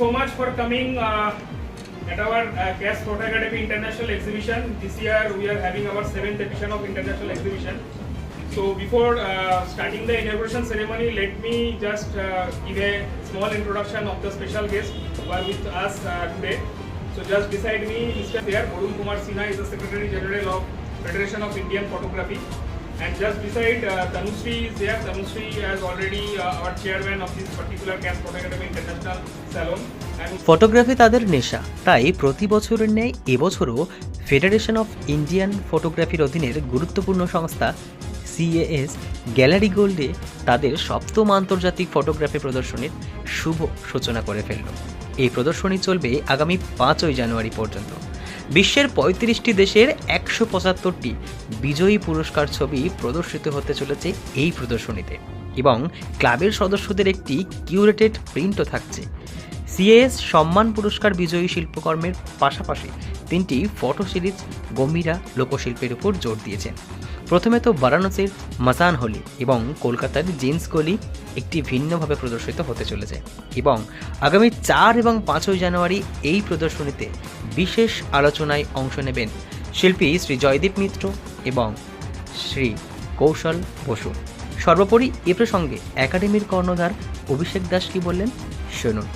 So much for coming uh, at our uh, CAS Photo Academy International Exhibition. This year we are having our seventh edition of International Exhibition. So before uh, starting the inauguration ceremony, let me just uh, give a small introduction of the special guests who are with us uh, today. So just beside me, Mr. there, Kumar Sinha is the Secretary General of Federation of Indian Photography. And just beside uh, Tanushree is there. Tanushree is already uh, our chairman of this particular CAS Photo Academy International Salon. Photography তাদের নেশা তাই প্রতি বছরের ন্যায় এবছরও federation of Indian ফটোগ্রাফির অধীনের গুরুত্বপূর্ণ সংস্থা সিএএস গ্যালারি গোল্ডে তাদের সপ্তম আন্তর্জাতিক ফটোগ্রাফি প্রদর্শনীর শুভ সূচনা করে ফেলল এই প্রদর্শনী চলবে আগামী পাঁচই জানুয়ারি পর্যন্ত বিশ্বের পঁয়ত্রিশটি দেশের একশো পঁচাত্তরটি বিজয়ী পুরস্কার ছবি প্রদর্শিত হতে চলেছে এই প্রদর্শনীতে এবং ক্লাবের সদস্যদের একটি কিউরেটেড প্রিন্টও থাকছে। সিএএস সম্মান পুরস্কার বিজয়ী শিল্পকর্মের পাশাপাশি তিনটি ফটো সিরিজ গম্ভীরা লোকশিল্পের উপর জোর দিয়েছেন প্রথমে তো বারাণসীর মাসান হোলি এবং কলকাতার জিন্স গলি একটি ভিন্নভাবে প্রদর্শিত হতে চলেছে এবং আগামী চার এবং পাঁচই জানুয়ারি এই প্রদর্শনীতে বিশেষ আলোচনায় অংশ নেবেন শিল্পী শ্রী জয়দীপ মিত্র এবং শ্রী কৌশল বসু। সর্বোপরি এ প্রসঙ্গে একাডেমির কর্ণধার অভিষেক দাস কি বললেন? শুনুন।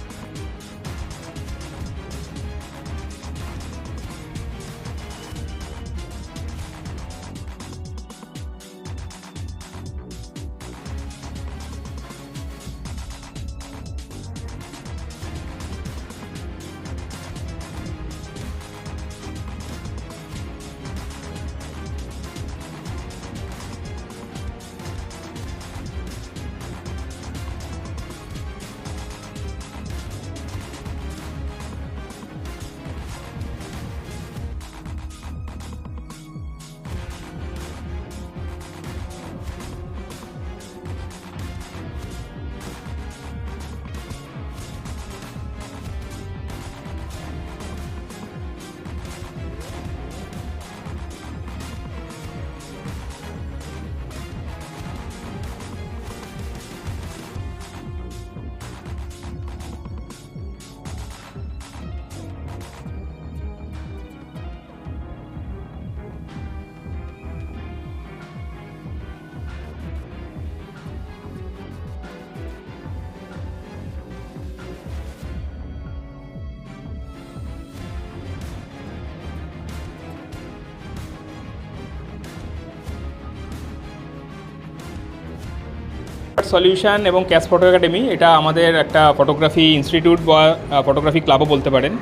সলিউশন এবং ক্যাশ ফটো একাডেমি এটা আমাদের একটা ফটোগ্রাফি ইনস্টিটিউট বা ফটোগ্রাফি ক্লাবও বলতে পারেন।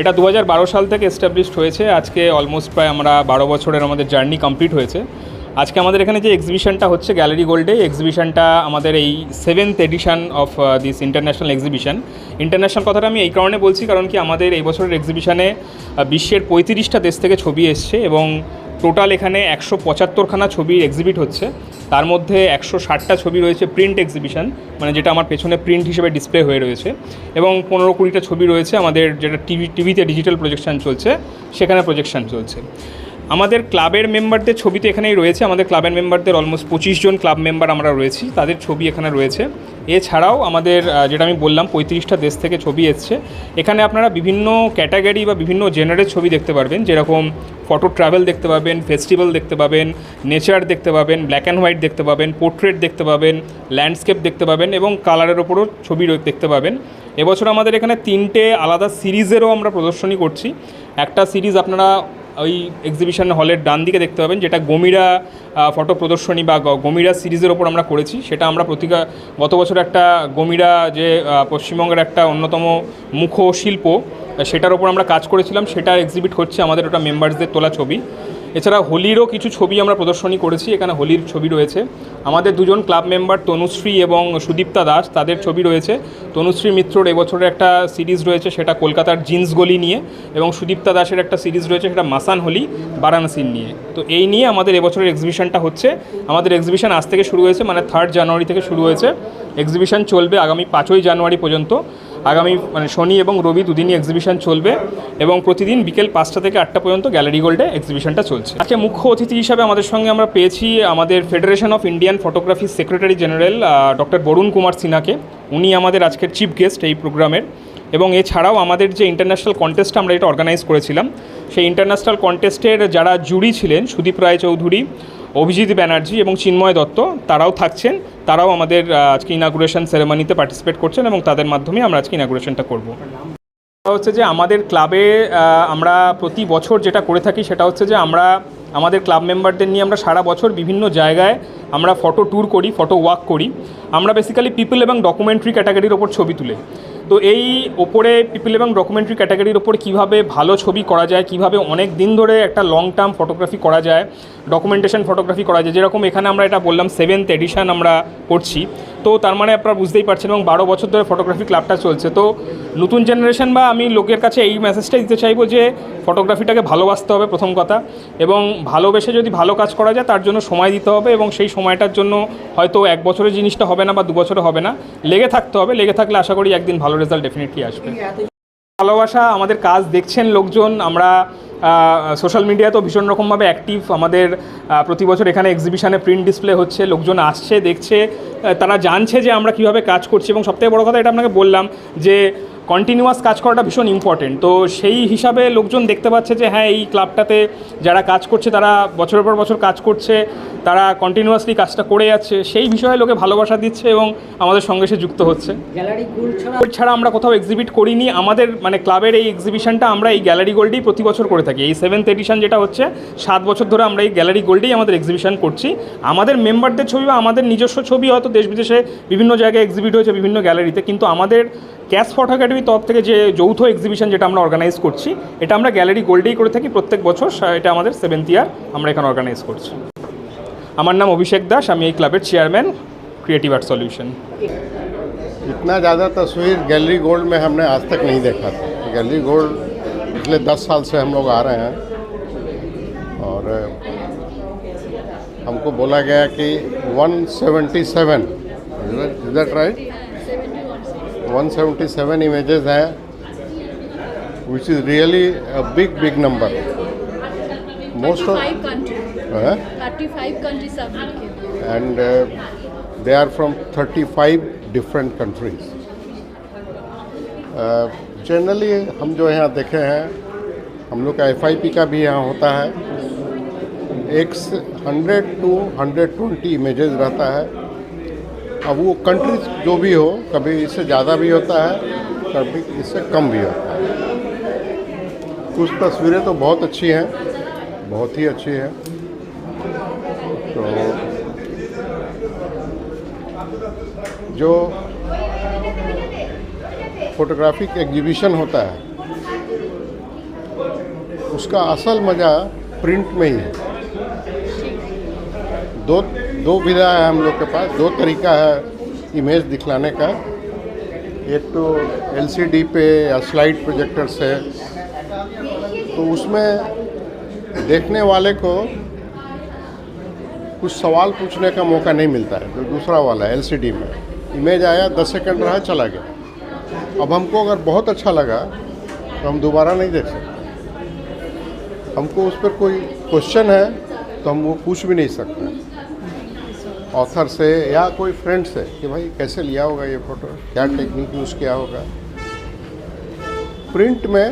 এটা দু হাজার বারো সাল থেকে এস্টাবলিশড হয়েছে। আজকে অলমোস্ট প্রায় আমরা বারো বছরের আমাদের জার্নি কমপ্লিট হয়েছে। আজকে আমাদের এখানে যে এক্সিবিশনটা হচ্ছে গ্যালারি গোল্ডে এক্সিবিশনটা আমাদের এই seventh edition of this international exhibition international কথাটা আমি এই কারণে বলছি কারণ কি আমাদের এই বছরের এক্সিবিশনে বিশ্বের পঁয়ত্রিশটা দেশ থেকে ছবি এসছে এবং টোটাল এখানে একশো পঁচাত্তরখানা ছবির এক্সিবিট হচ্ছে। তার মধ্যে একশো ষাটটা ছবি রয়েছে প্রিন্ট এক্সিবিশন মানে যেটা আমার পেছনে প্রিন্ট হিসেবে ডিসপ্লে হয়ে রয়েছে। এবং পনেরো কুড়িটা ছবি রয়েছে আমাদের যেটা টিভি টিভিতে ডিজিটাল প্রজেকশান চলছে, সেখানে প্রজেকশান চলছে। আমাদের ক্লাবের মেম্বারদের ছবি তো এখানেই রয়েছে। আমাদের ক্লাবের মেম্বারদের অলমোস্ট পঁচিশ জন ক্লাব মেম্বার আমরা রয়েছি। তাদের ছবি এখানে রয়েছে। এছাড়াও আমাদের যেটা আমি বললাম, পঁয়ত্রিশটা দেশ থেকে ছবি এসছে। এখানে আপনারা বিভিন্ন ক্যাটাগরি বা বিভিন্ন জেনারের ছবি দেখতে পারবেন। যেরকম ফটো ট্রাভেল দেখতে পাবেন, ফেস্টিভ্যাল দেখতে পাবেন, নেচার দেখতে পাবেন ব্ল্যাক অ্যান্ড হোয়াইট দেখতে পাবেন, পোর্ট্রেট দেখতে পাবেন ল্যান্ডস্কেপ দেখতে পাবেন এবং কালারের ওপরও ছবি দেখতে পাবেন। এবছর আমাদের এখানে তিনটে আলাদা সিরিজেরও আমরা প্রদর্শনী করছি। একটা সিরিজ আপনারা ওই এক্সিবিশন হলের ডান দিকে দেখতে পাবেন, যেটা গমিরা ফটো প্রদর্শনী বা গমিরা সিরিজের ওপর আমরা করেছি। সেটা আমরা প্রতিকা, গত বছর একটা গমিরা যে পশ্চিমবঙ্গের একটা অন্যতম মুখ শিল্প সেটার ওপর আমরা কাজ করেছিলাম। সেটা এক্সিবিট হচ্ছে আমাদের ওটা মেম্বার্সদের তোলা ছবি। এছাড়া হোলিরও কিছু ছবি আমরা প্রদর্শনী করেছি, এখানে হোলির ছবি রয়েছে। আমাদের দুজন ক্লাব মেম্বার তনুশ্রী এবং সুদীপ্তা দাস, তাদের ছবি রয়েছে। তনুশ্রী মিত্রর এবছরের একটা সিরিজ রয়েছে, সেটা কলকাতার জিন্স গলি নিয়ে এবং সুদীপ্তা দাসের একটা সিরিজ রয়েছে, সেটা মাসান হোলি, বারাণসীর নিয়ে। তো এই নিয়ে আমাদের এবছরের এক্সিবিশনটা হচ্ছে। আমাদের এক্সিবিশন আজ থেকে শুরু হয়েছে মানে থার্ড জানুয়ারি থেকে শুরু হয়েছে। এক্সিবিশন চলবে আগামী পাঁচই জানুয়ারি পর্যন্ত। আগামী মানে শনি এবং রবি দুদিনই এক্সিবিশন চলবে এবং প্রতিদিন বিকেল পাঁচটা থেকে আটটা পর্যন্ত গ্যালারি গোল্ডে এক্সিবিশনটা চলছে। আজকে মুখ্য অতিথি হিসাবে আমাদের সঙ্গে আমরা পেয়েছি আমাদের federation of Indian photography secretary general doctor Barun Kumar সিনহাকে উনি আমাদের আজকের চিফ গেস্ট এই প্রোগ্রামের এবং এছাড়াও আমাদের যে ইন্টারন্যাশনাল কন্টেস্ট আমরা এটা অর্গানাইজ করেছিলাম, সেই ইন্টারন্যাশনাল কন্টেস্টের যারা জুরি ছিলেন, সুদীপ রায় চৌধুরী অভিজিৎ ব্যানার্জি এবং চিন্ময় দত্ত, তারাও থাকছেন, তারাও আমাদের আজকে ইনাগুরেশন সেরেমনিতে পার্টিসিপেট করছেন এবং তাদের মাধ্যমে আমরা আজকে ইনাগুরেশনটা করব। হচ্ছে যে আমাদের ক্লাবে আমরা প্রতি বছর যেটা করে থাকি সেটা হচ্ছে যে আমরা, আমাদের ক্লাব মেম্বারদের নিয়ে আমরা সারা বছর বিভিন্ন জায়গায় আমরা ফটো ট্যুর করি ফটো ওয়াক করি। আমরা বেসিক্যালি পিপল এবং ডকুমেন্টারি ক্যাটাগরির ওপর ছবি তুলে। তো এই ওপরে পিপল এবং ডকুমেন্টারি ক্যাটাগরির ওপর কীভাবে ভালো ছবি করা যায়, কীভাবে অনেক দিন ধরে একটা লং টার্ম ফটোগ্রাফি করা যায় ডকুমেন্টেশন ফটোগ্রাফি করা যায়, যেরকম এখানে আমরা এটা বললাম সেভেন্থ এডিশন আমরা করছি। তো তার মানে আপনারা বুঝতেই পারছেন এবং বারো বছর ধরে ফটোগ্রাফি ক্লাবটা চলছে। তো নতুন জেনারেশন বা আমি লোকের কাছে এই মেসেজটাই দিতে চাইব যে ফটোগ্রাফিটাকে ভালোবাসতে হবে প্রথম কথা এবং ভালোবেসে যদি ভালো কাজ করা যায়, তার জন্য সময় দিতে হবে এবং সেই সময়টার জন্য হয়তো এক বছরের জিনিসটা হবে না বা দু বছরে হবে না। লেগে থাকতে হবে, লেগে থাকলে আশা করি একদিন ভালো রেজাল্ট ডেফিনেটলি আসবে। ভালোবাসা আমাদের কাজ দেখছেন লোকজন আমরা সোশ্যাল মিডিয়া তো ভীষণ রকমভাবে অ্যাক্টিভ আমাদের প্রতি বছর এখানে এক্সিবিশানে প্রিন্ট ডিসপ্লে হচ্ছে লোকজন আসছে দেখছে তারা জানছে যে আমরা কীভাবে কাজ করছি এবং সবথেকে বড় কথা এটা আপনাকে বললাম যে কন্টিনিউয়াস কাজ করাটা ভীষণ ইম্পর্টেন্ট তো সেই হিসাবে লোকজন দেখতে পাচ্ছে যে হ্যাঁ এই ক্লাবটাতে যারা কাজ করছে তারা বছরের পর বছর কাজ করছে তারা কন্টিনিউয়াসলি কাজটা করে যাচ্ছে। সেই বিষয়ে লোকে ভালোবাসা দিচ্ছে এবং আমাদের সঙ্গে সে যুক্ত হচ্ছে। গ্যালারি গোল্ড ছাড়া গোল্ড ছাড়া আমরা কোথাও এক্সিবিট করিনি। আমাদের মানে ক্লাবের এই এক্সিবিশনটা আমরা এই গ্যালারি গোল্ডেই প্রতি বছর করে থাকি। এই সেভেন্থ এডিশন যেটা হচ্ছে সাত বছর ধরে আমরা এই গ্যালারি গোল্ডেই আমাদের এক্সিবিশন করছি। আমাদের মেম্বারদের ছবি বা আমাদের নিজস্ব ছবি হয়তো দেশ বিদেশে বিভিন্ন জায়গায় এক্সিবিট হয়েছে বিভিন্ন গ্যালারিতে কিন্তু আমাদের ক্যাশ ফটো একাডেমির তরফ থেকে যে যৌথ এক্সিবিশন যেটা আমরা অর্গানাইজ করছি এটা আমরা গ্যালারি গোল্ডেই করে থাকি প্রত্যেক বছর এটা আমাদের সেভেন্থ ইয়ার আমরা এখানে অর্গানাইজ করছি আমার নাম অভিষেক দাস আমি এই ক্লাবের চেয়ারম্যান ক্রিয়েটিভ আর্ট সলিউশন इतना ज़्यादा तस्वीर गैलरी गोल्ड में हमने आज तक नहीं देखा था गैलरी गोल्ड पिछले दस साल से हम लोग आ रहे हैं और हमको बोला गया कि 177 इज दैट राइट 177 इमेजेस हैं which is really a big big number most of 35 countries. 35 countries submit किए and uh, they are from 35 different countries. Generally हम जो यहाँ देखे हैं हम लोग का एफआईपी का भी यहाँ होता है। एक hundred two hundred twenty images रहता है। अब वो कंट्री जो भी हो, कभी इससे ज़्यादा भी होता है, कभी इससे कम भी होता है। कुछ तस्वीरें तो बहुत अच्छी हैं, बहुत ही अच्छी हैं। तो जो फोटोग्राफिक एग्जीबिशन होता है, उसका असल मज़ा प्रिंट में ही है। दो दो विधा है हम लोग के पास। दो तरीका है इमेज दिखलाने का। एक तो एलसीडी पे या स्लाइड प्रोजेक्टर से तो उसमें देखने वाले को कुछ सवाल पूछने का मौका नहीं मिलता है, जो दूसरा वाला है एलसीडी में। इमेज आया, दस सेकंड रहा, चला गया। अब हमको अगर बहुत अच्छा लगा तो हम दोबारा नहीं देख सकते। हमको उस पर कोई क्वेश्चन है तो हम वो पूछ भी नहीं सकते। ऑथर से या कोई फ्रेंड से कि भाई कैसे लिया होगा ये फ़ोटो क्या टेक्निक यूज़ किया होगा? प्रिंट में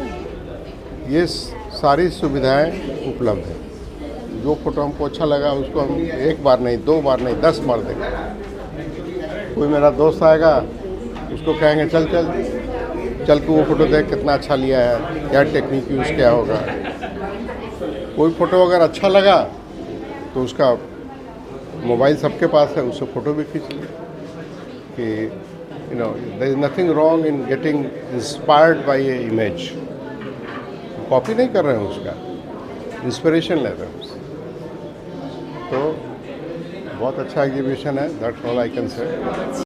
ये सारी सुविधाएँ उपलब्ध हैं। जो फ़ोटो हमको अच्छा लगा, उसको हम एक बार नहीं, दो बार नहीं, दस बार देखें। कोई मेरा दोस्त आएगा, उसको कहेंगे, चल चल चल के वो फ़ोटो देख कितना अच्छा लिया है, क्या टेक्निक यूज़ किया होगा? कोई फ़ोटो अगर अच्छा लगा तो उसका मोबाइल सबके पास है, उससे फ़ोटो भी खींच ली कि you know there is nothing wrong in getting inspired by a image copy नहीं कर रहे हैं उसका इंस्परेशन ले रहे हैं तो बहुत अच्छा एग्जीबिशन है that's all I can say